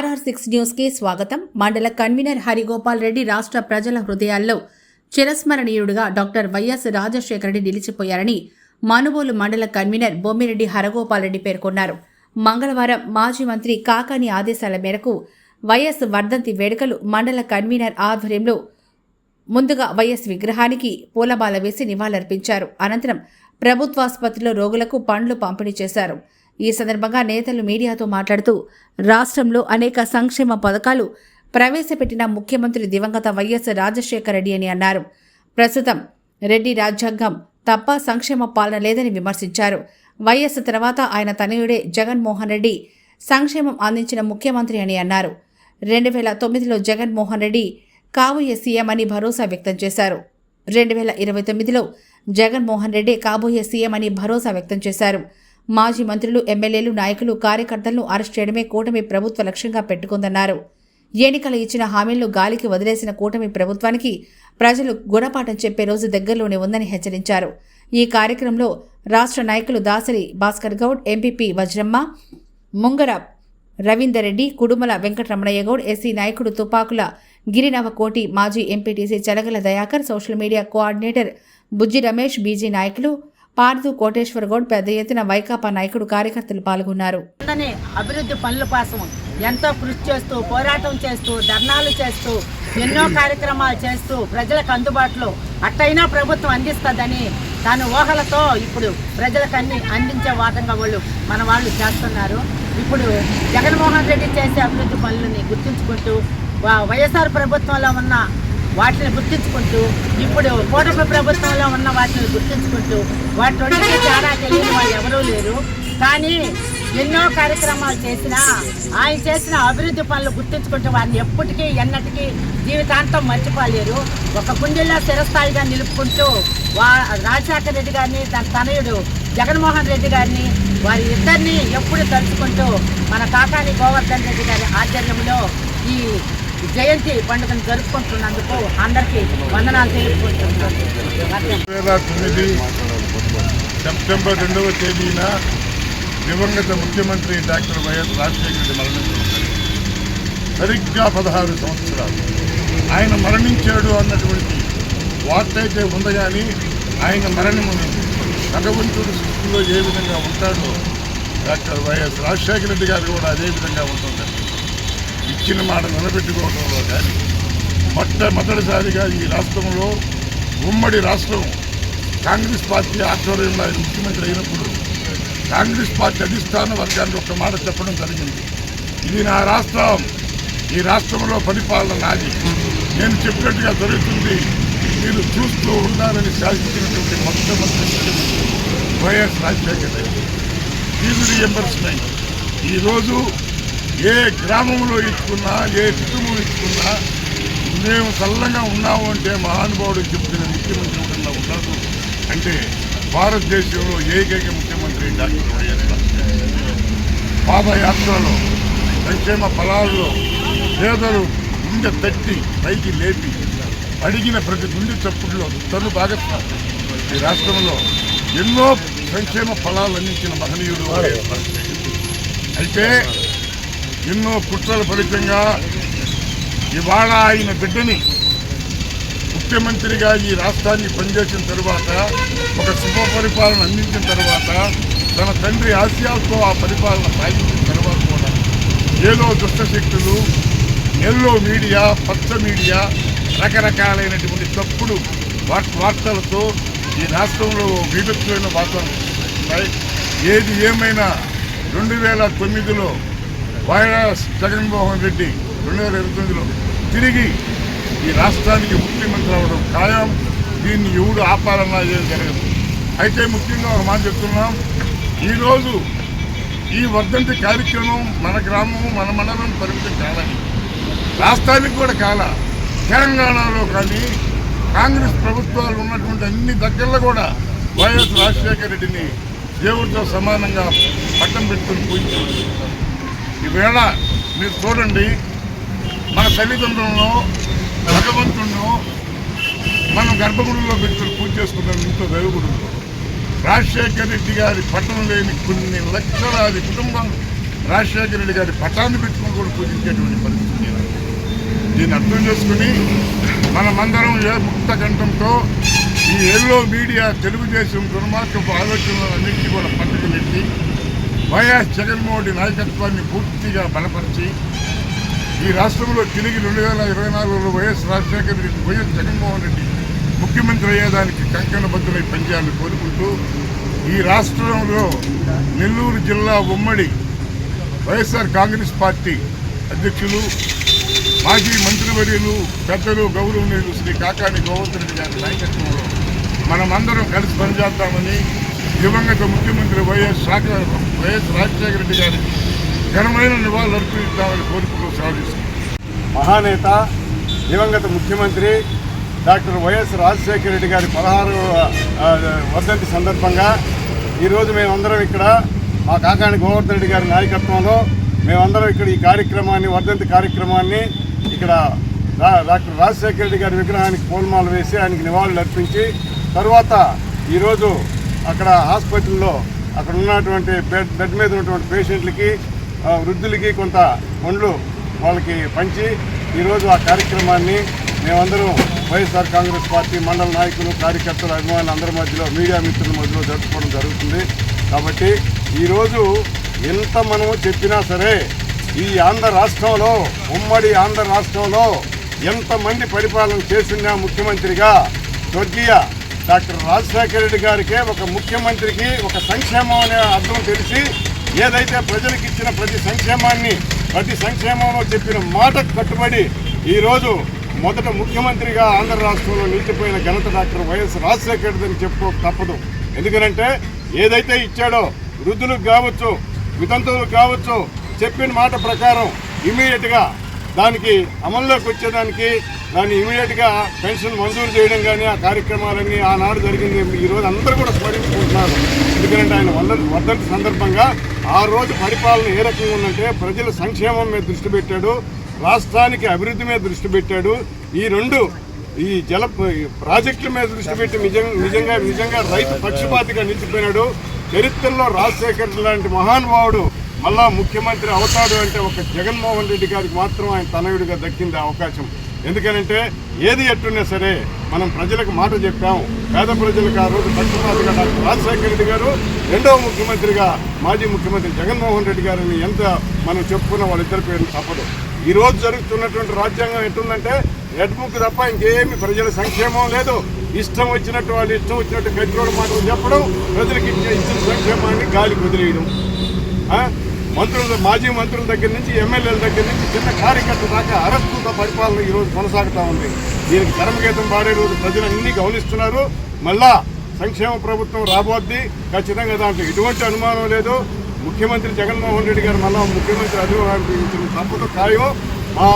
RR six న్యూస్కి స్వాగతం. మండల కన్వీనర్ హరిగోపాల్ రెడ్డి రాష్ట్ర ప్రజల హృదయాల్లో చిరస్మరణీయుడుగా doctor Y S Rajasekhara Reddy నిలిచిపోయారని Manubolu మండల కన్వీనర్ బొమ్మిరెడ్డి హరగోపాల్ రెడ్డి పేర్కొన్నారు. మంగళవారం మాజీ మంత్రి కాకాని ఆదేశాల మేరకు వైఎస్ వర్ధంతి వేడుకలు మండల కన్వీనర్ ఆధ్వర్యంలో ముందుగా వైఎస్ విగ్రహానికి పూలమాల వేసి నివాళులర్పించారు. అనంతరం ప్రభుత్వాసుపత్రిలో రోగులకు పండ్లు పంపిణీ చేశారు. ఈ సందర్భంగా నేతలు మీడియాతో మాట్లాడుతూ రాష్ట్రంలో అనేక సంక్షేమ పథకాలు ప్రవేశపెట్టిన ముఖ్యమంత్రి దివంగత వైఎస్ రాజశేఖర రెడ్డి అని అన్నారు. ప్రస్తుతం రెడ్డి రాజ్యాంగం తప్ప సంక్షేమ పాలన లేదని విమర్శించారు. వైఎస్ తర్వాత ఆయన తనయుడే జగన్మోహన్ రెడ్డి సంక్షేమం అందించిన ముఖ్యమంత్రి అని అన్నారు. రెండు వేల తొమ్మిదిలో జగన్మోహన్ రెడ్డి కాబోయే సీఎం అని భరోసా వ్యక్తం చేశారు. రెండు వేల ఇరవై తొమ్మిదిలో జగన్మోహన్ రెడ్డి కాబోయే సీఎం అని భరోసా వ్యక్తం చేశారు. మాజీ మంత్రులు ఎమ్మెల్యేలు నాయకులు కార్యకర్తలను అరెస్ట్ చేయడమే కూటమి ప్రభుత్వ లక్ష్యంగా పెట్టుకుందన్నారు. ఎన్నికలు ఇచ్చిన హామీలను గాలికి వదిలేసిన కూటమి ప్రభుత్వానికి ప్రజలు గుణపాఠం చెప్పే రోజు దగ్గరలోనే ఉందని హెచ్చరించారు. ఈ కార్యక్రమంలో రాష్ట్ర నాయకులు దాసరి భాస్కర్ గౌడ్ ఎంపీపీ వజ్రమ్మ ముంగర రవీందర్ రెడ్డి కుడుమల వెంకటరమణయ్య గౌడ్ ఎస్సీ నాయకుడు తుపాకుల గిరినవకోటి మాజీ MPTC Chalagala Dayakar social media coordinator Bujji Ramesh BG నాయకులు పార్దు కోటేశ్వర గౌడ్ పెద్ద ఎత్తున వైకాపా నాయకుడు కార్యకర్తలు పాల్గొన్నారు. అభివృద్ధి పనుల కోసం ఎంతో కృషి చేస్తూ పోరాటం చేస్తూ ధర్నాలు చేస్తూ ఎన్నో కార్యక్రమాలు చేస్తూ ప్రజలకు అందుబాటులో అట్టయినా ప్రభుత్వం అందిస్తుందని దాని ఊహలతో ఇప్పుడు ప్రజలకు అన్ని అందించే వాదంగా వాళ్ళు మన వాళ్ళు చేస్తున్నారు. ఇప్పుడు జగన్మోహన్ రెడ్డి చేసే అభివృద్ధి పనులని గుర్తుంచుకుంటూ వైఎస్ఆర్ ప్రభుత్వంలో ఉన్న వాటిని గుర్తించుకుంటూ ఇప్పుడు కూటమి ప్రభుత్వంలో ఉన్న వాటిని గుర్తించుకుంటూ వాటి చాలా తేడా తెలియని వాళ్ళు ఎవరూ లేరు. కానీ ఎన్నో కార్యక్రమాలు చేసినా ఆయన చేసిన అభివృద్ధి పనులు గుర్తించుకుంటూ వారిని ఎప్పటికీ ఎన్నటికీ జీవితాంతం మర్చిపోలేరు. ఒక గుండెల్లో స్థిరస్థాయిగా నిలుపుకుంటూ వా రాజశేఖర రెడ్డి గారిని తన తనయుడు జగన్మోహన్ రెడ్డి గారిని వారి ఇద్దరిని ఎప్పుడు తలుచుకుంటూ మన కాకాని గోవర్ధన్ రెడ్డి గారి ఆధ్వర్యంలో ఈ జయంతి పండుగను జరుపుకుంటున్నందుకు అందరికీ వందనాలు తెలుపుకుంటున్నాను సెప్టెంబర్ రెండవ తేదీన దివంగత ముఖ్యమంత్రి డాక్టర్ వైఎస్ రాజశేఖర రెడ్డి మరణించారు సరిగ్గా పదహారు సంవత్సరాలు. ఆయన మరణించాడు అన్నటువంటి వార్త అయితే ఉంది కానీ ఆయన మరణము భగవంతుడు సృష్టిలో ఏ విధంగా ఉంటాడో డాక్టర్ వైఎస్ రాజశేఖర రెడ్డి గారు కూడా అదే విధంగా ఉంటుంది ఇచ్చిన మాట నిలబెట్టుకోవడంలో కానీ మొట్టమొదటిసారిగా ఈ రాష్ట్రంలో ఉమ్మడి రాష్ట్రం కాంగ్రెస్ పార్టీ ఆధ్వర్యంలో ఆయన ముఖ్యమంత్రి అయినప్పుడు కాంగ్రెస్ పార్టీ అధిష్టాన వర్గానికి ఒక మాట చెప్పడం జరిగింది. ఇది నా రాష్ట్రం ఈ రాష్ట్రంలో పరిపాలన నాది. నేను చెప్పినట్టుగా జరుగుతుంది. మీరు చూస్తూ ఉండాలని శాసించినటువంటి మొట్టమొదటి Y S Rajasekhar Reddy. Fee reimbursement ఈరోజు ఏ గ్రామంలో ఇచ్చుకున్నా ఏ కుటుంబం ఇచ్చుకున్నా మేము చల్లంగా ఉన్నాము అంటే మహానుభావుడు చెప్తున్న ముఖ్యమంత్రి ఒకన్నా ఉండదు. అంటే భారతదేశంలో ఏకైక ముఖ్యమంత్రి డాక్టర్ వైఎస్ పాదయాత్రలో సంక్షేమ ఫలాల్లో పేదలు గుండె తట్టి పైకి లేపి అడిగిన ప్రతి గుండె చప్పుడులో తను భాగస్వామి. ఈ రాష్ట్రంలో ఎన్నో సంక్షేమ ఫలాలు అందించిన మహనీయుడు అయితే ఎన్నో కుట్రల ఫలితంగా ఇవాళ ఆయన బిడ్డని ముఖ్యమంత్రిగా ఈ రాష్ట్రాన్ని పనిచేసిన తరువాత ఒక శుభ పరిపాలన అందించిన తర్వాత తన తండ్రి ఆశయాలతో ఆ పరిపాలన సాగించిన తర్వాత కూడా ఏదో దుష్టశక్తులు ఎల్లో మీడియా పచ్చ మీడియా రకరకాలైనటువంటి తప్పుడు వార్- వార్తలతో ఈ రాష్ట్రంలో విభక్తమైన వాతావరణం ఏది ఏమైనా రెండు వేల తొమ్మిదిలో వైఎస్ జగన్మోహన్ రెడ్డి రెండు వేల ఇరవై తొమ్మిదిలో తిరిగి ఈ రాష్ట్రానికి ముఖ్యమంత్రి అవ్వడం ఖాయం. దీన్ని ఎవడు ఆపాలన్నా ఏం జరగదు. అయితే ముఖ్యంగా ఒక మాట చెప్తున్నాం. ఈరోజు ఈ వర్ధంతి కార్యక్రమం మన గ్రామం మన మండలం పరిమితం కాదని. రాష్ట్రానికి కూడా కాల. తెలంగాణలో కానీ కాంగ్రెస్ ప్రభుత్వాలు ఉన్నటువంటి అన్ని దగ్గరలో కూడా వైఎస్ రాజశేఖర రెడ్డిని దేవుడితో సమానంగా పట్టం పెట్టుకుని పూజించారు. ఈవేళ మీరు చూడండి మన తల్లిదండ్రులను భగవంతులను మనం గర్భగుడిలో పెట్టుకుని పూజ చేసుకుంటాం ఇంట్లో దేవుగుడులో రాజశేఖర రెడ్డి గారి పట్టణం లేని కొన్ని లక్షలాది కుటుంబాలు రాజశేఖర రెడ్డి గారి పటాన్ని పెట్టుకుని కూడా పూజించేటువంటి పరిస్థితి దీన్ని అర్థం చేసుకుని మనమందరం ఏ ముక్త కంఠంతో ఈ ఎల్లో మీడియా తెలుగుదేశం దుర్మార్గపు ఆలోచనలన్నింటినీ కూడా పక్కకు నెట్టి వైఎస్ జగన్మోహన్ రెడ్డి నాయకత్వాన్ని పూర్తిగా బలపరిచి ఈ రాష్ట్రంలో తిరిగి రెండు వేల ఇరవై నాలుగులో Y S Rajasekhara Reddy Y S Jaganmohan Reddy ముఖ్యమంత్రి అయ్యేదానికి కంకణబద్ధులై పనిచేయాలని కోరుకుంటూ ఈ రాష్ట్రంలో నెల్లూరు జిల్లా ఉమ్మడి వైఎస్ఆర్ కాంగ్రెస్ పార్టీ అధ్యక్షులు మాజీ మంత్రివర్యులు పెద్దలు గౌరవనీయులు శ్రీ కాకాని గోవర్ధన్ రెడ్డి గారి నాయకత్వంలో మనమందరం కలిసి పనిచేద్దామని దివంగత ముఖ్యమంత్రి వైఎస్ శాఖ వైఎస్ రాజశేఖర రెడ్డి గారికి ఘనమైన నివాళులు అర్పిస్తామని కోరుకుంటూ మహానేత దివంగత ముఖ్యమంత్రి డాక్టర్ వైఎస్ రాజశేఖర రెడ్డి గారి పదహారు వర్ధంతి సందర్భంగా ఈరోజు మేమందరం ఇక్కడ మా కాకాని గోవర్ధన్ రెడ్డి గారి నాయకత్వంలో మేమందరం ఇక్కడ ఈ కార్యక్రమాన్ని వర్ధంతి కార్యక్రమాన్ని ఇక్కడ డాక్టర్ రాజశేఖర రెడ్డి గారి విగ్రహానికి పూలమాలు వేసి ఆయనకి నివాళులు అర్పించి తర్వాత ఈరోజు అక్కడ హాస్పిటల్లో అక్కడ ఉన్నటువంటి బెడ్ బెడ్ మీద ఉన్నటువంటి పేషెంట్లకి వృద్ధులకి కొంత పండ్లు వాళ్ళకి పంచి ఈరోజు ఆ కార్యక్రమాన్ని మేమందరం వైఎస్ఆర్ కాంగ్రెస్ పార్టీ మండల నాయకులు కార్యకర్తలు అభిమానులు అందరి మధ్యలో మీడియా మిత్రుల మధ్యలో జరుపుకోవడం జరుగుతుంది. కాబట్టి ఈరోజు ఎంత మనము చెప్పినా సరే ఈ ఆంధ్ర రాష్ట్రంలో ఉమ్మడి ఆంధ్ర రాష్ట్రంలో ఎంతమంది పరిపాలన చేసిందా ముఖ్యమంత్రిగా స్వర్గీయ డాక్టర్ రాజశేఖర రెడ్డి గారికే ఒక ముఖ్యమంత్రికి ఒక సంక్షేమం అనే అర్థం తెలిసి ఏదైతే ప్రజలకు ఇచ్చిన ప్రతి సంక్షేమాన్ని ప్రతి సంక్షేమంలో చెప్పిన మాటకు కట్టుబడి ఈరోజు మొదట ముఖ్యమంత్రిగా ఆంధ్ర రాష్ట్రంలో నిలిచిపోయిన ఘనత డాక్టర్ వైఎస్ రాజశేఖర రెడ్డి అని తప్పదు. ఎందుకంటే ఏదైతే ఇచ్చాడో వృద్ధులకు కావచ్చు వితంతువులకు కావచ్చు చెప్పిన మాట ప్రకారం ఇమీడియట్గా దానికి అమల్లోకి వచ్చేదానికి దాన్ని ఇమీడియట్గా పెన్షన్ మంజూరు చేయడం కానీ ఆ కార్యక్రమాలన్నీ ఆనాడు జరిగింది. ఈ రోజు అందరూ కూడా స్మరించుకుంటున్నారు ఎందుకంటే ఆయన వల్ల వర్ధంతి సందర్భంగా ఆ రోజు పరిపాలన ఏ రకంగా ఉందంటే ప్రజల సంక్షేమం మీద దృష్టి పెట్టాడు రాష్ట్రానికి అభివృద్ధి మీద దృష్టి పెట్టాడు. ఈ రెండు ఈ జల ప్రాజెక్టుల మీద దృష్టి పెట్టి నిజంగా నిజంగా నిజంగా రైతు పక్షపాతిగా నిలిచిపోయినాడు. చరిత్రలో రాజశేఖర్ లాంటి మహానుభావుడు మళ్ళా ముఖ్యమంత్రి అవుతాడు అంటే ఒక జగన్మోహన్ రెడ్డి గారికి మాత్రం ఆయన తనయుడిగా దక్కింది అవకాశం. ఎందుకనంటే ఏది ఎట్టున్నా సరే మనం ప్రజలకు మాట చెప్పాము పేద ప్రజలకు ఆ రోజు పక్షపాతిగా డాక్టర్ రాజశేఖర రెడ్డి గారు రెండవ ముఖ్యమంత్రిగా మాజీ ముఖ్యమంత్రి జగన్మోహన్ రెడ్డి గారిని ఎంత మనం చెప్పుకున్న వాళ్ళిద్దరి పేరు తప్పదు. ఈ రోజు జరుగుతున్నటువంటి రాజ్యాంగం ఎట్టుందంటే రెడ్ తప్ప ఇంకేమి ప్రజల సంక్షేమం లేదు. ఇష్టం వచ్చినట్టు వాళ్ళు ఇష్టం వచ్చినట్టు గట్టిరోడు మాటలు చెప్పడం ప్రజలకు ఇచ్చే ఇచ్చిన సంక్షేమాన్ని గాలికి వదిలేయడం మంత్రుల మాజీ మంత్రుల దగ్గర నుంచి ఎమ్మెల్యేల దగ్గర నుంచి చిన్న కార్యకర్త దాకా అరెస్టులతో పరిపాలన ఈరోజు కొనసాగుతూ కొనసాగుతా ఉంది. దీనికి చరమగీతం పాడే రోజు ప్రజలు అన్ని గమనిస్తున్నారు మళ్ళా సంక్షేమ ప్రభుత్వం రాబోద్ది. ఖచ్చితంగా దాంట్లో ఎటువంటి అనుమానం లేదు. ముఖ్యమంత్రి జగన్మోహన్ రెడ్డి గారు మళ్ళా ముఖ్యమంత్రి అధికారం తప్పదు ఖాయం మా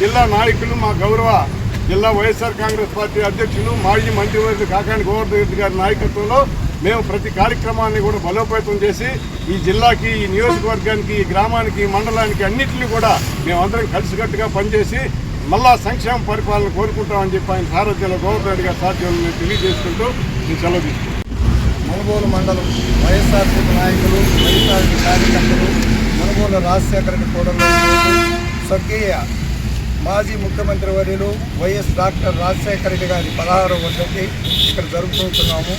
జిల్లా నాయకులు మా గౌరవ జిల్లా వైఎస్ఆర్ కాంగ్రెస్ పార్టీ అధ్యక్షులు మాజీ మంత్రివర్యులు కాకాని గోవర్ధన్ రెడ్డి గారి నాయకత్వంలో మేము ప్రతి కార్యక్రమాన్ని కూడా బలోపేతం చేసి ఈ జిల్లాకి ఈ నియోజకవర్గానికి ఈ గ్రామానికి మండలానికి అన్నింటినీ కూడా మేమందరం కలిసికట్టుగా పనిచేసి మళ్ళా సంక్షేమ పరిపాలన కోరుకుంటామని చెప్పి ఆయన సారథ్యంలో గోవర్ధన్ రెడ్డి గారి సాధ్యం తెలియజేసుకుంటూ నేను సెలవు తీసుకుంటాను మునుగోలు మండలం వైఎస్ఆర్సీపీ నాయకులు వైఎస్ఆర్సీ కార్యకర్తలు మునుగోలు రాజశేఖర రెడ్డి స్వర్గీయ మాజీ ముఖ్యమంత్రి వర్యులు వైఎస్ డాక్టర్ రాజశేఖర రెడ్డి గారి పదహారవ వర్షంకి ఇక్కడ జరుపుకుంటున్నాము.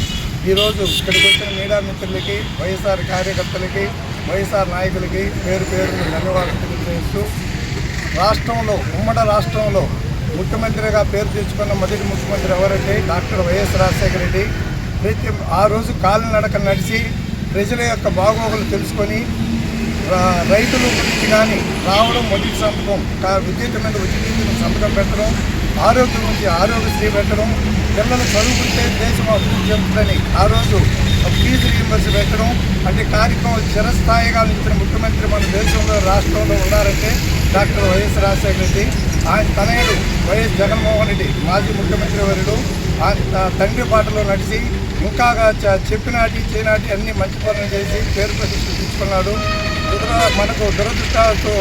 ఈరోజు ఇక్కడికి వచ్చిన మీడియా మిత్రులకి వైఎస్ఆర్ కార్యకర్తలకి వైఎస్ఆర్ నాయకులకి పేరు పేరు ధన్యవాదాలు తెలియజేస్తూ రాష్ట్రంలో ఉమ్మడి రాష్ట్రంలో ముఖ్యమంత్రిగా పేరు తెచ్చుకున్న మొదటి ముఖ్యమంత్రి ఎవరంటే డాక్టర్ వైఎస్ రాజశేఖర రెడ్డి. ప్రతి ఆ రోజు కాలినడక నడిచి ప్రజల యొక్క బాగోగులు తెలుసుకొని రా- రైతుల గురించి కానీ రావడం మొదటి సంతకం కా- విద్యుత్ మీద ఉచిత సంతకం పెట్టడం ఆరోగ్యం గురించి ఆరోగ్యశ్రీ పెట్టడం పిల్లలు చదువుకుంటే దేశం అభివృద్ధి చెందుతుందని ఆ రోజు ఫీజు రీయింబర్స్ పెట్టడం అంటే కార్యక్రమం చిరస్థాయిగా ఇచ్చిన ముఖ్యమంత్రి మన దేశంలో రాష్ట్రంలో ఉన్నారంటే డాక్టర్ వైఎస్ రాజశేఖర రెడ్డి ఆయన తనయుడు వైఎస్ జగన్మోహన్ రెడ్డి మాజీ ముఖ్యమంత్రి వర్యుడు ఆయన తండ్రి పాటలో నడిచి ముఖాగా చ- చెప్పినాటి చేయనాటి అన్ని మంచి పనులు చేసి పేరు ప్రతిష్ఠ తీసుకున్నాడు. మనకు దురదృష్టాలతో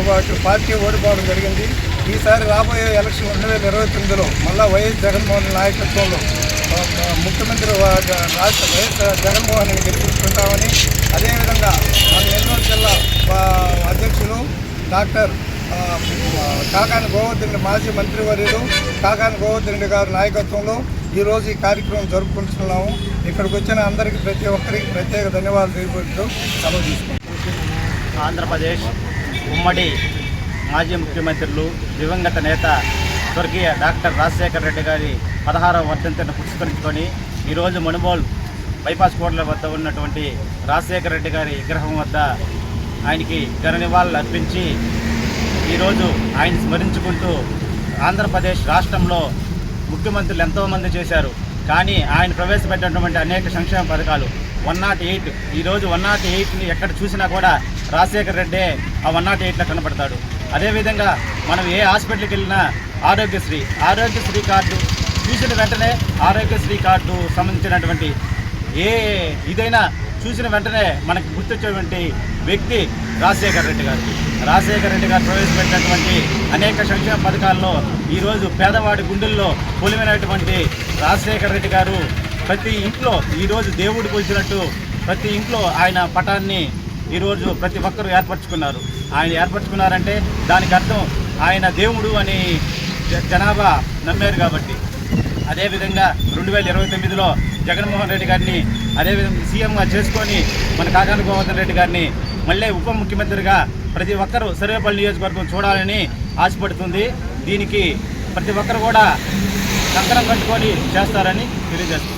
పార్టీ ఓడిపోవడం జరిగింది. ఈసారి రాబోయే ఎలక్షన్ రెండు వేల ఇరవై తొమ్మిదిలో మళ్ళీ వైఎస్ జగన్మోహన్ నాయకత్వంలో ముఖ్యమంత్రి రాష్ట్ర వైఎస్ జగన్మోహన్ గెలిపించుకుంటామని అదేవిధంగా మన నెల్లూరు జిల్లా అధ్యక్షులు డాక్టర్ కాకాని గోవర్ధన్ మాజీ మంత్రివర్యులు కాకాని గోవర్ధన్ రెడ్డి గారి నాయకత్వంలో ఈరోజు ఈ కార్యక్రమం జరుపుకుంటున్నాము. ఇక్కడికి వచ్చిన అందరికీ ప్రతి ఒక్కరికి ప్రత్యేక ధన్యవాదాలు తెలియపడుతూ సెలవు తీసుకుంటాం ఆంధ్రప్రదేశ్ ఉమ్మడి మాజీ ముఖ్యమంత్రులు దివంగత నేత స్వర్గీయ డాక్టర్ రాజశేఖర రెడ్డి గారి పదహారవ వర్ధంతిని పురస్కరించుకొని ఈరోజు మణుబోల్ బైపాస్ కోట్ల వద్ద ఉన్నటువంటి రాజశేఖర రెడ్డి గారి విగ్రహం వద్ద ఆయనకి ఘన నివాళులు అర్పించి ఈరోజు ఆయన స్మరించుకుంటూ ఆంధ్రప్రదేశ్ రాష్ట్రంలో ముఖ్యమంత్రులు ఎంతోమంది చేశారు. కానీ ఆయన ప్రవేశపెట్టినటువంటి అనేక సంక్షేమ పథకాలు వన్ నాట్ ఎయిట్ ఈరోజు వన్ నాట్ ఎయిట్ని ఎక్కడ చూసినా కూడా రాజశేఖర రెడ్డే ఆ వన్ నాట్ ఎయిట్లో కనపడతాడు. అదేవిధంగా మనం ఏ హాస్పిటల్కి వెళ్ళినా ఆరోగ్యశ్రీ ఆరోగ్యశ్రీ కార్డు చూసిన వెంటనే ఆరోగ్యశ్రీ కార్డు సంబంధించినటువంటి ఏ ఇదైనా చూసిన వెంటనే మనకు గుర్తొచ్చేటువంటి వ్యక్తి రాజశేఖర రెడ్డి గారు. రాజశేఖర రెడ్డి గారు ప్రవేశపెట్టినటువంటి అనేక సంక్షేమ పథకాల్లో ఈరోజు పేదవాడి గుండెల్లో పొలిమైనటువంటి రాజశేఖర రెడ్డి గారు ప్రతి ఇంట్లో ఈరోజు దేవుడు కొలిచినట్టు ప్రతి ఇంట్లో ఆయన పటాన్ని ఈరోజు ప్రతి ఒక్కరూ ఏర్పరచుకున్నారు. ఆయన ఏర్పరచుకున్నారంటే దానికి అర్థం ఆయన దేవుడు అని జనాభా నమ్మారు కాబట్టి. అదేవిధంగా రెండు వేల ఇరవై తొమ్మిదిలో జగన్మోహన్ రెడ్డి గారిని అదేవిధంగా సీఎంగా చేసుకొని మన కాకాని గోవర్ధన్ రెడ్డి గారిని మళ్ళీ ఉప ముఖ్యమంత్రిగా ప్రతి ఒక్కరూ సర్వేపల్లి నియోజకవర్గం చూడాలని ఆశపడుతుంది. దీనికి ప్రతి ఒక్కరు కూడా కంకణం కట్టుకొని చేస్తారని తెలియజేస్తుంది